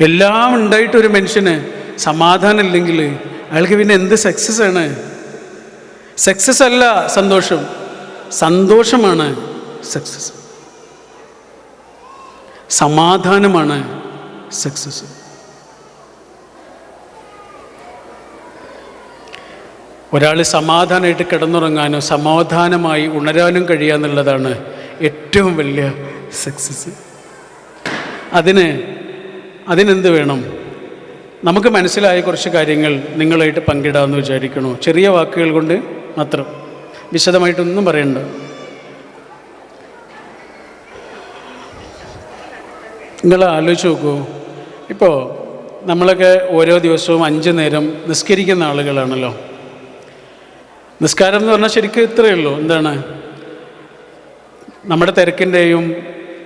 എല്ലാം ഉണ്ടായിട്ടൊരു മനുഷ്യന് സമാധാനം ഇല്ലെങ്കിൽ അയാൾക്ക് പിന്നെ എന്ത് സക്സസ് ആണ്? സക്സസ് അല്ല സന്തോഷം. സന്തോഷമാണ് സക്സസ് സമാധാനമാണ് സക്സസ് ഒരാൾ സമാധാനമായിട്ട് കിടന്നുറങ്ങാനോ സമാധാനമായി ഉണരാനും കഴിയുക എന്നുള്ളതാണ് ഏറ്റവും വലിയ സക്സസ് അതിന് അതിനെന്ത് വേണം? നമുക്ക് മനസ്സിലായ കുറച്ച് കാര്യങ്ങൾ നിങ്ങളായിട്ട് പങ്കിടാമെന്ന് വിചാരിക്കണോ? ചെറിയ വാക്കുകൾ കൊണ്ട് മാത്രം. വിശദമായിട്ടൊന്നും പറയണ്ട. നിങ്ങൾ ആലോചിച്ച് നോക്കൂ. ഇപ്പോൾ നമ്മളൊക്കെ ഓരോ ദിവസവും അഞ്ച് നേരം നിസ്കരിക്കുന്ന ആളുകളാണല്ലോ. നിസ്കാരം എന്ന് പറഞ്ഞാൽ ശരിക്കും ഇത്രയേ ഉള്ളൂ. എന്താണ്? നമ്മുടെ തിരക്കിന്റെയും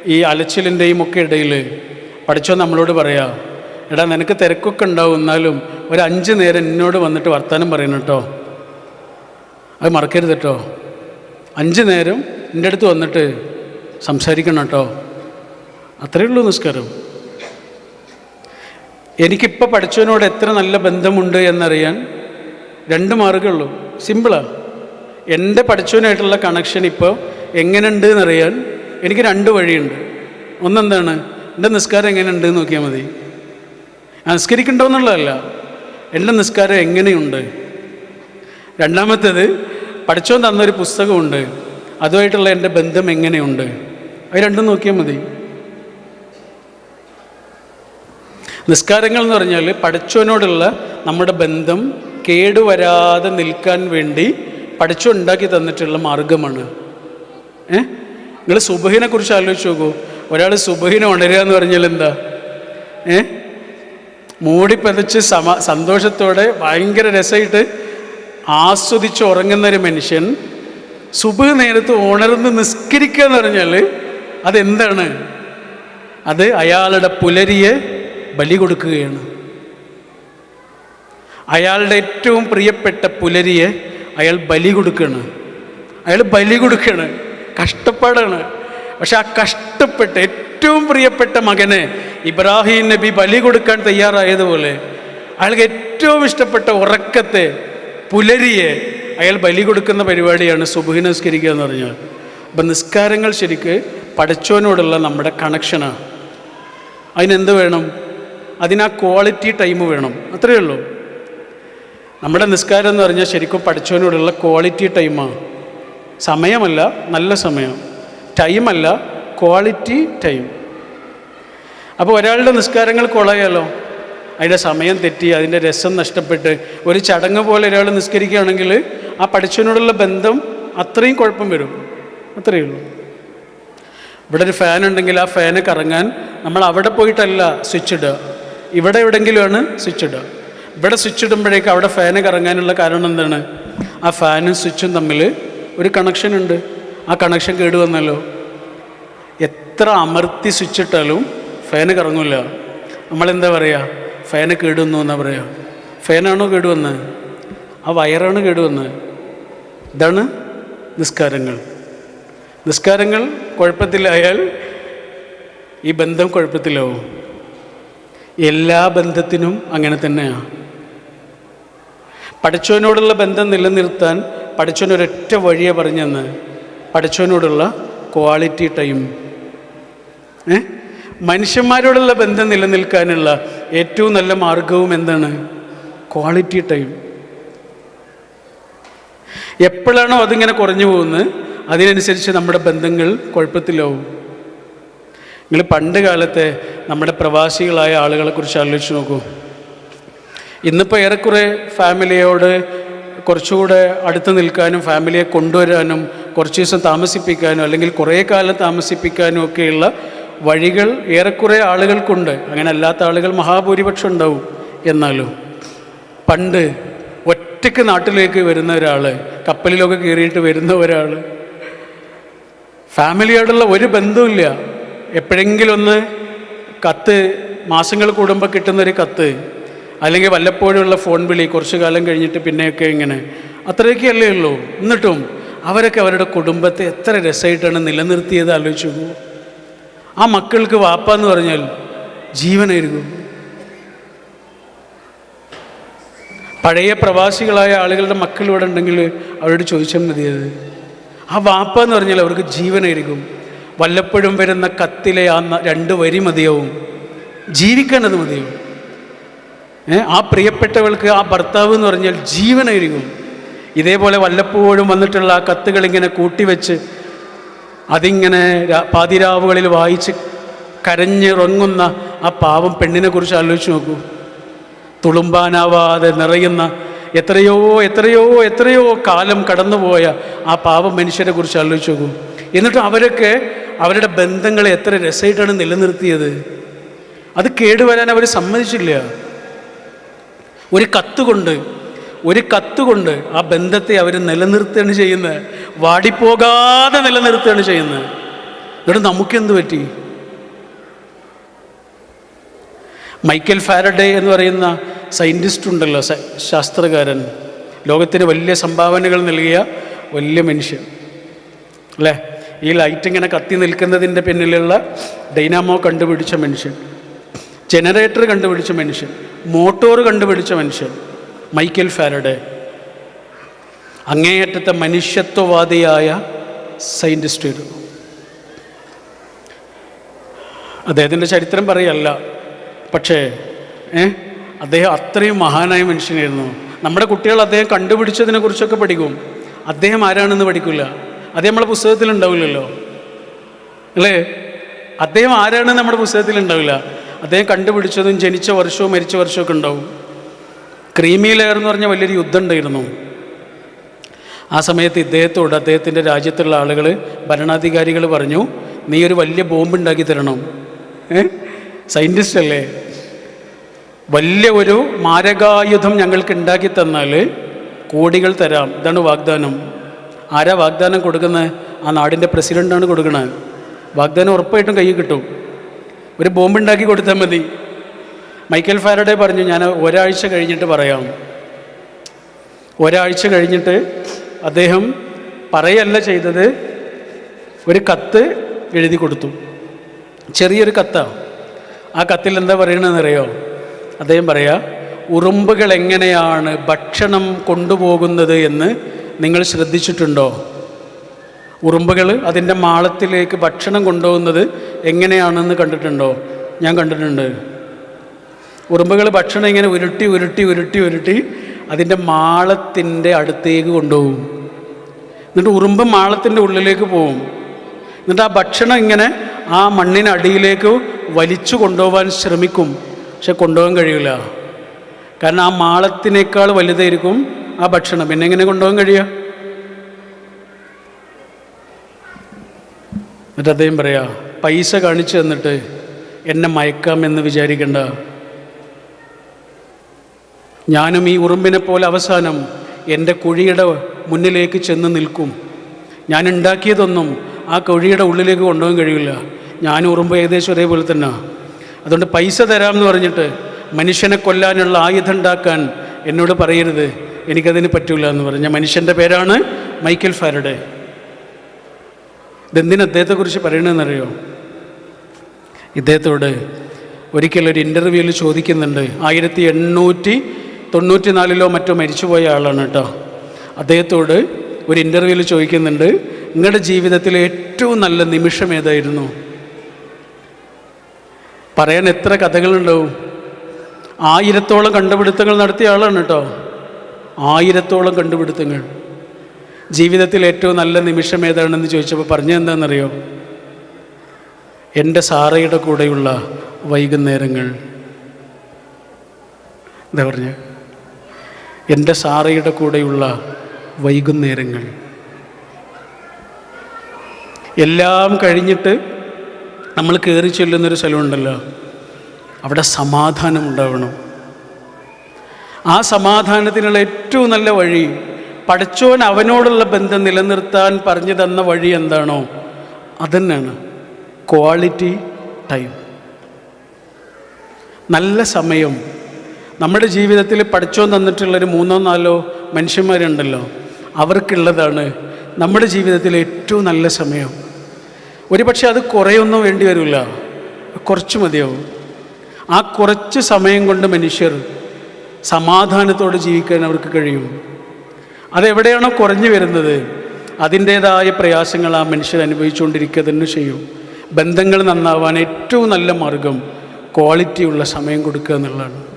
ഈ അലച്ചിലിന്റെയും ഒക്കെ ഇടയിൽ പഠിച്ചോ നമ്മളോട് പറയാ. എടാ നിനക്ക് തിരക്കൊക്കെ ഉണ്ടാവും എന്നാലും ഒരു അഞ്ച് നേരം എന്നോട് വന്നിട്ട് വർത്തമാനം പറയണം കേട്ടോ. അത് മറക്കരുത് കേട്ടോ. അഞ്ച് നേരം എന്റെ അടുത്ത് വന്നിട്ട് സംസാരിക്കണം കേട്ടോ. അത്രയേ ഉള്ളൂ നിസ്കാരം. എനിക്കിപ്പോൾ പഠിച്ചവനോട് എത്ര നല്ല ബന്ധമുണ്ട് എന്നറിയാൻ രണ്ട് മാർഗമുള്ളൂ സിമ്പിളാണ് എന്റെ പഠിച്ചവനായിട്ടുള്ള കണക്ഷൻ ഇപ്പോൾ എങ്ങനെയുണ്ട് എന്നറിയാൻ എനിക്ക് രണ്ട് വഴിയുണ്ട്. ഒന്നെന്താണ്? എന്റെ നിസ്കാരം എങ്ങനെയുണ്ട് എന്ന് നോക്കിയാൽ മതി. നിസ്കരിക്കണ്ടോ എന്നുള്ളതല്ല എന്റെ നിസ്കാരം എങ്ങനെയുണ്ട്? രണ്ടാമത്തേത് പഠിച്ചോൻ തന്നൊരു പുസ്തകമുണ്ട്. അതുമായിട്ടുള്ള എന്റെ ബന്ധം എങ്ങനെയുണ്ട്? അത് രണ്ടും നോക്കിയാൽ മതി. നിസ്കാരങ്ങൾ എന്ന് പറഞ്ഞാൽ പഠിച്ചവനോടുള്ള നമ്മുടെ ബന്ധം കേടുവരാതെ നിൽക്കാൻ വേണ്ടി പഠിച്ചു ഉണ്ടാക്കി തന്നിട്ടുള്ള മാർഗമാണ്. ഏ? നിങ്ങൾ സുബഹിനെ കുറിച്ച് ആലോചിച്ച് നോക്കൂ. ഒരാൾ സുബഹിനെ ഉണരുക എന്ന് പറഞ്ഞാൽ എന്താ? ഏ? മൂടിപ്പതച്ച് സമ സന്തോഷത്തോടെ ഭയങ്കര രസമായിട്ട് ആസ്വദിച്ച് ഉറങ്ങുന്ന ഒരു മനുഷ്യൻ സുബഹ് നേരത്ത് ഉണർന്ന് നിസ്കരിക്കുക എന്ന് പറഞ്ഞാൽ അതെന്താണ്? അത് അയാളുടെ പുലരിയെ ബലി കൊടുക്കുകയാണ്. അയാളുടെ ഏറ്റവും പ്രിയപ്പെട്ട പുലരിയെ അയാൾ ബലി കൊടുക്കുകയാണ്. അയാൾ ബലി കൊടുക്കുകയാണ്. കഷ്ടപ്പാടാണ്. പക്ഷെ ആ കഷ്ടപ്പെട്ട് ഏറ്റവും പ്രിയപ്പെട്ട മകനെ ഇബ്രാഹിം നബി ബലി കൊടുക്കാൻ തയ്യാറായതുപോലെ അയാൾക്ക് ഏറ്റവും ഇഷ്ടപ്പെട്ട ഉറക്കത്തെ പുലരിയെ അയാൾ ബലി കൊടുക്കുന്ന പരിപാടിയാണ് സുബുഹി നമസ്കരിക്കുക എന്ന് പറഞ്ഞാൽ. അപ്പം നിസ്കാരങ്ങൾ ശരിക്ക് പഠിച്ചവനോടുള്ള നമ്മുടെ കണക്ഷനാണ് അതിനെന്ത് വേണം? അതിനാ ക്വാളിറ്റി ടൈം വേണം. അത്രയേ ഉള്ളൂ. നമ്മുടെ നിസ്കാരം എന്ന് പറഞ്ഞാൽ ശരിക്കും പഠിച്ചവനോടുള്ള ക്വാളിറ്റി ടൈമാണ് സമയമല്ല നല്ല സമയം. ടൈമല്ല ക്വാളിറ്റി ടൈം അപ്പോൾ ഒരാളുടെ നിസ്കാരങ്ങൾ കുളയല്ലോ അതിന്റെ സമയം തെറ്റി അതിന്റെ രസം നഷ്ടപ്പെട്ട് ഒരു ചടങ്ങ് പോലെ ഒരാൾ നിസ്കരിക്കുകയാണെങ്കിൽ ആ പഠിച്ചവനോടുള്ള ബന്ധം അത്രയും കുഴപ്പം വരും. അത്രയേ ഉള്ളൂ. ഇവിടെ ഒരു ഫാൻ ഉണ്ടെങ്കിൽ ആ ഫാന് കറങ്ങാൻ നമ്മൾ അവിടെ പോയിട്ടല്ല സ്വിച്ച് ഇടുക. ഇവിടെ എവിടെയെങ്കിലുമാണ് സ്വിച്ച് ഇടുക. ഇവിടെ സ്വിച്ച് ഇടുമ്പോഴേക്ക് അവിടെ ഫാന് കറങ്ങാനുള്ള കാരണം എന്താണ്? ആ ഫാനും സ്വിച്ചും തമ്മിൽ ഒരു കണക്ഷൻ ഉണ്ട്. ആ കണക്ഷൻ കേടുവന്നല്ലോ. എത്ര അമർത്തി സ്വിച്ച് ഇട്ടാലും ഫാന് കറങ്ങില്ല നമ്മളെന്താ പറയുക ഫാന് കേടുവന്നു എന്നാ പറയുക ഫാനാണോ കേടുവന്ന്? ആ വയറാണ് കേടുവന്ന്. ഇതാണ് നിസ്കാരങ്ങൾ. നിസ്കാരങ്ങൾ കുഴപ്പത്തിലായാൽ ഈ ബന്ധം കുഴപ്പത്തിലാവും. എല്ലാ ബന്ധത്തിനും അങ്ങനെ തന്നെയാണ് പഠിച്ചവനോടുള്ള ബന്ധം നിലനിർത്താൻ പഠിച്ചവനൊരൊറ്റ വഴിയെ പറഞ്ഞെന്ന്. പഠിച്ചവനോടുള്ള ക്വാളിറ്റി ടൈം ഏ? മനുഷ്യന്മാരോടുള്ള ബന്ധം നിലനിൽക്കാനുള്ള ഏറ്റവും നല്ല മാർഗവും എന്താണ്? ക്വാളിറ്റി ടൈം എപ്പോഴാണോ അതിങ്ങനെ കുറഞ്ഞു പോകുന്നത് അതിനനുസരിച്ച് നമ്മുടെ ബന്ധങ്ങൾ കുഴപ്പത്തിലാവും. നിങ്ങൾ പണ്ട് കാലത്തെ നമ്മുടെ പ്രവാസികളായ ആളുകളെ കുറിച്ച് ആലോചിച്ച് നോക്കൂ. ഇന്നിപ്പോൾ ഏറെക്കുറെ ഫാമിലിയോട് കുറച്ചുകൂടെ അടുത്ത് നിൽക്കാനും ഫാമിലിയെ കൊണ്ടുവരാനും കുറച്ച് ദിവസം താമസിപ്പിക്കാനും അല്ലെങ്കിൽ കുറേ കാലം താമസിപ്പിക്കാനും ഒക്കെയുള്ള വഴികൾ ഏറെക്കുറെ ആളുകൾക്കുണ്ട്. അങ്ങനെ അല്ലാത്ത ആളുകൾ മഹാഭൂരിപക്ഷം ഉണ്ടാവും എന്നാലും. പണ്ട് ഒറ്റയ്ക്ക് നാട്ടിലേക്ക് വരുന്ന ഒരാൾ കപ്പലിലൊക്കെ കയറിയിട്ട് വരുന്ന ഒരാൾ ഫാമിലിയോടുള്ള ഒരു ബന്ധവുമില്ല. എപ്പോഴെങ്കിലും ഒന്ന് കത്ത് മാസങ്ങൾ കൂടുമ്പോൾ കിട്ടുന്നൊരു കത്ത് അല്ലെങ്കിൽ വല്ലപ്പോഴുള്ള ഫോൺ വിളി കുറച്ച് കാലം കഴിഞ്ഞിട്ട് പിന്നെയൊക്കെ ഇങ്ങനെ. അത്രയൊക്കെയല്ലേ ഉള്ളൂ. എന്നിട്ടും അവരൊക്കെ അവരുടെ കുടുംബത്തെ എത്ര രസമായിട്ടാണ് നിലനിർത്തിയത് ആലോചിച്ചു ആ മക്കൾക്ക് വാപ്പ എന്ന് പറഞ്ഞാൽ ജീവനായിരുന്നു. പഴയ പ്രവാസികളായ ആളുകളുടെ മക്കൾ ഇവിടെ ഉണ്ടെങ്കിൽ അവരോട് ചോദിച്ചാൽ മതിയത് ആ വാപ്പ എന്ന് പറഞ്ഞാൽ അവർക്ക് ജീവനായിരിക്കും. വല്ലപ്പോഴും വരുന്ന കത്തിലെ ആ രണ്ട് വരി മതിയാവും. ജീവിക്കാനത് മതിയാവും. ആ പ്രിയപ്പെട്ടവൾക്ക് ആ ഭർത്താവ് എന്ന് പറഞ്ഞാൽ ജീവനായിരിക്കും. ഇതേപോലെ വല്ലപ്പോഴും വന്നിട്ടുള്ള ആ കത്തുകൾ ഇങ്ങനെ കൂട്ടിവെച്ച് അതിങ്ങനെ പാതിരാവുകളിൽ വായിച്ച് കരഞ്ഞിറങ്ങുന്ന ആ പാവം പെണ്ണിനെ കുറിച്ച് ആലോചിച്ച് നോക്കൂ. തുളുമ്പാനാവാതെ നിറയുന്ന എത്രയോ എത്രയോ എത്രയോ കാലം കടന്നുപോയ ആ പാവം മനുഷ്യരെ കുറിച്ച് ആലോചിച്ച് നോക്കൂ. എന്നിട്ട് അവരൊക്കെ അവരുടെ ബന്ധങ്ങളെ എത്ര രസമായിട്ടാണ് നിലനിർത്തിയത്. അത് കേടുവരാൻ അവർ സമ്മതിച്ചില്ല. ഒരു കത്ത് കൊണ്ട് ഒരു കത്ത് കൊണ്ട് ആ ബന്ധത്തെ അവർ നിലനിർത്തുകയാണ് ചെയ്യുന്നത്. വാടിപ്പോകാതെ നിലനിർത്തുകയാണ് ചെയ്യുന്നത്. എന്നിട്ട് നമുക്കെന്ത് പറ്റി? മൈക്കൽ ഫാരഡേ എന്ന് പറയുന്ന സയന്റിസ്റ്റ് ഉണ്ടല്ലോ ശാസ്ത്രകാരൻ. ലോകത്തിന് വലിയ സംഭാവനകൾ നൽകിയ വലിയ മനുഷ്യൻ. അല്ലേ? ഈ ലൈറ്റ് ഇങ്ങനെ കത്തി നിൽക്കുന്നതിന്റെ പിന്നിലുള്ള ഡൈനാമോ കണ്ടുപിടിച്ച മനുഷ്യൻ. ജനറേറ്റർ കണ്ടുപിടിച്ച മനുഷ്യൻ. മോട്ടോർ കണ്ടുപിടിച്ച മനുഷ്യൻ. മൈക്കൽ ഫാരഡെ അങ്ങേയറ്റത്തെ മനുഷ്യത്വവാദിയായ സയന്റിസ്റ്റ് ആയിരുന്നു. അദ്ദേഹത്തിന്റെ ചരിത്രം പറയല്ല പക്ഷേ ഏ അദ്ദേഹം അത്രയും മഹാനായ മനുഷ്യനായിരുന്നു. നമ്മുടെ കുട്ടികൾ അദ്ദേഹം കണ്ടുപിടിച്ചതിനെ കുറിച്ചൊക്കെ പഠിക്കും. അദ്ദേഹം ആരാണെന്ന് പഠിക്കില്ല. അത് നമ്മളെ പുസ്തകത്തിൽ ഉണ്ടാവില്ലല്ലോ. അല്ലേ? അദ്ദേഹം ആരാണെന്ന് നമ്മുടെ പുസ്തകത്തിൽ ഉണ്ടാവില്ല. അദ്ദേഹം കണ്ടുപിടിച്ചതും ജനിച്ച വർഷവും മരിച്ച വർഷവും ഒക്കെ ഉണ്ടാവും. ക്രീമി ലെയർ എന്ന് പറഞ്ഞ വലിയൊരു യുദ്ധം ഉണ്ടായിരുന്നു ആ സമയത്ത് ഇദ്ദേഹത്തോട് അദ്ദേഹത്തിന്റെ രാജ്യത്തുള്ള ആളുകൾ ഭരണാധികാരികൾ പറഞ്ഞു നീ ഒരു വലിയ ബോംബ് ഉണ്ടാക്കി തരണം. സയന്റിസ്റ്റ് അല്ലേ? വലിയ ഒരു മാരകായുധം ഞങ്ങൾക്ക് ഉണ്ടാക്കി തന്നാൽ കോടികൾ തരാം. ഇതാണ് വാഗ്ദാനം. ആരാ വാഗ്ദാനം കൊടുക്കുന്നത് ആ നാടിന്റെ പ്രസിഡന്റാണ് കൊടുക്കുന്നത് വാഗ്ദാനം ഉറപ്പായിട്ടും കയ്യിൽ കിട്ടും. ഒരു ബോംബ് ഉണ്ടാക്കി കൊടുത്താൽ മതി. മൈക്കൽ ഫാരഡേ പറഞ്ഞു ഞാൻ ഒരാഴ്ച കഴിഞ്ഞിട്ട് പറയാം. ഒരാഴ്ച കഴിഞ്ഞിട്ട് അദ്ദേഹം പറയല്ല ചെയ്തത് ഒരു കത്ത് എഴുതി കൊടുത്തു. ചെറിയൊരു കത്താണ് ആ കത്തിൽ എന്താ പറയണമെന്നറിയോ അദ്ദേഹം പറയാ ഉറുമ്പുകൾ എങ്ങനെയാണ് ഭക്ഷണം കൊണ്ടുപോകുന്നത് എന്ന് നിങ്ങൾ ശ്രദ്ധിച്ചിട്ടുണ്ടോ? ഉറുമ്പുകൾ അതിന്റെ മാളത്തിലേക്ക് ഭക്ഷണം കൊണ്ടുപോകുന്നത് എങ്ങനെയാണെന്ന് കണ്ടിട്ടുണ്ടോ? ഞാൻ കണ്ടിട്ടുണ്ട്. ഉറുമ്പുകൾ ഭക്ഷണം ഇങ്ങനെ ഉരുട്ടി ഉരുട്ടി ഉരുട്ടി ഉരുട്ടി അതിന്റെ മാളത്തിന്റെ അടുത്തേക്ക് കൊണ്ടുപോകും. എന്നിട്ട് ഉറുമ്പ് മാളത്തിന്റെ ഉള്ളിലേക്ക് പോവും. എന്നിട്ട് ആ ഭക്ഷണം ഇങ്ങനെ ആ മണ്ണിനടിയിലേക്ക് വലിച്ചു കൊണ്ടുപോകാൻ ശ്രമിക്കും. പക്ഷെ കൊണ്ടുപോകാൻ കഴിയില്ല. കാരണം ആ മാളത്തിനേക്കാൾ വലുതായിരിക്കും ആ ഭക്ഷണം. പിന്നെ എങ്ങനെ കൊണ്ടുപോകാൻ കഴിയുക? എന്നിട്ട് അദ്ദേഹം പറയാ പൈസ കാണിച്ചു തന്നിട്ട് എന്നെ മയക്കാമെന്ന് വിചാരിക്കണ്ട. ഞാനും ഈ ഉറുമ്പിനെ പോലെ അവസാനം എന്റെ കുഴിയുടെ മുന്നിലേക്ക് ചെന്ന് നിൽക്കും. ഞാൻ ഉണ്ടാക്കിയതൊന്നും ആ കുഴിയുടെ ഉള്ളിലേക്ക് കൊണ്ടുപോകാൻ കഴിയില്ല. ഞാൻ ഉറുമ്പ് ഏകദേശം ഒരേപോലെ തന്നെ. അതുകൊണ്ട് പൈസ തരാമെന്ന് പറഞ്ഞിട്ട് മനുഷ്യനെ കൊല്ലാനുള്ള ആയുധം ഉണ്ടാക്കാൻ എന്നോട് പറയരുത്. എനിക്കതിന് പറ്റൂല എന്ന് പറഞ്ഞ. മനുഷ്യന്റെ പേരാണ് മൈക്കൽ ഫാരഡേ. ഇതെന്തിനു അദ്ദേഹത്തെക്കുറിച്ച് പറയണമെന്നറിയോ ഇദ്ദേഹത്തോട് ഒരിക്കൽ ഒരു ഇന്റർവ്യൂവിൽ ചോദിക്കുന്നുണ്ട്. ആയിരത്തി എണ്ണൂറ്റി തൊണ്ണൂറ്റി നാലിലോ മറ്റോ മരിച്ചുപോയ ആളാണ് കേട്ടോ. അദ്ദേഹത്തോട് ഒരു ഇന്റർവ്യൂവിൽ ചോദിക്കുന്നുണ്ട് നിങ്ങളുടെ ജീവിതത്തിലെ ഏറ്റവും നല്ല നിമിഷം ഏതായിരുന്നു? പറയാൻ എത്ര കഥകളുണ്ടാവും. ആയിരത്തോളം കണ്ടുപിടുത്തങ്ങൾ നടത്തിയ ആളാണ് കേട്ടോ. ആയിരത്തോളം കണ്ടുപിടുത്തങ്ങൾ. ജീവിതത്തിൽ ഏറ്റവും നല്ല നിമിഷം ഏതാണെന്ന് ചോദിച്ചപ്പോൾ പറഞ്ഞ എന്താണെന്നറിയോ? എന്റെ സാറയുടെ കൂടെയുള്ള വൈകുന്നേരങ്ങൾ. എന്താ പറഞ്ഞ? എന്റെ സാറയുടെ കൂടെയുള്ള വൈകുന്നേരങ്ങൾ. എല്ലാം കഴിഞ്ഞിട്ട് നമ്മൾ കയറി ചെല്ലുന്നൊരു സ്ഥലമുണ്ടല്ലോ. അവിടെ സമാധാനം ഉണ്ടാവണം. ആ സമാധാനത്തിനുള്ള ഏറ്റവും നല്ല വഴി പഠിച്ചോൻ അവനോടുള്ള ബന്ധം നിലനിർത്താൻ പറഞ്ഞു തന്ന വഴി എന്താണോ അതന്നെയാണ് ക്വാളിറ്റി ടൈം. നല്ല സമയം നമ്മുടെ ജീവിതത്തിൽ പഠിച്ചോ തന്നിട്ടുള്ളൊരു മൂന്നോ നാലോ മനുഷ്യന്മാരുണ്ടല്ലോ അവർക്കുള്ളതാണ് നമ്മുടെ ജീവിതത്തിലെ ഏറ്റവും നല്ല സമയം. ഒരു പക്ഷേ അത് കുറേയൊന്നും വേണ്ടി വരില്ല കുറച്ച് മതിയാവും. ആ കുറച്ച് സമയം കൊണ്ട് മനുഷ്യർ സമാധാനത്തോടെ ജീവിക്കാൻ അവർക്ക് കഴിയും. അതെവിടെയാണോ കുറഞ്ഞു വരുന്നത് അതിന്റേതായ പ്രയാസങ്ങൾ ആ മനുഷ്യർ അനുഭവിച്ചുകൊണ്ടിരിക്കുക തന്നെ ചെയ്യും. ബന്ധങ്ങൾ നന്നാവാൻ ഏറ്റവും നല്ല മാർഗം ക്വാളിറ്റിയുള്ള സമയം കൊടുക്കുക എന്നുള്ളതാണ്.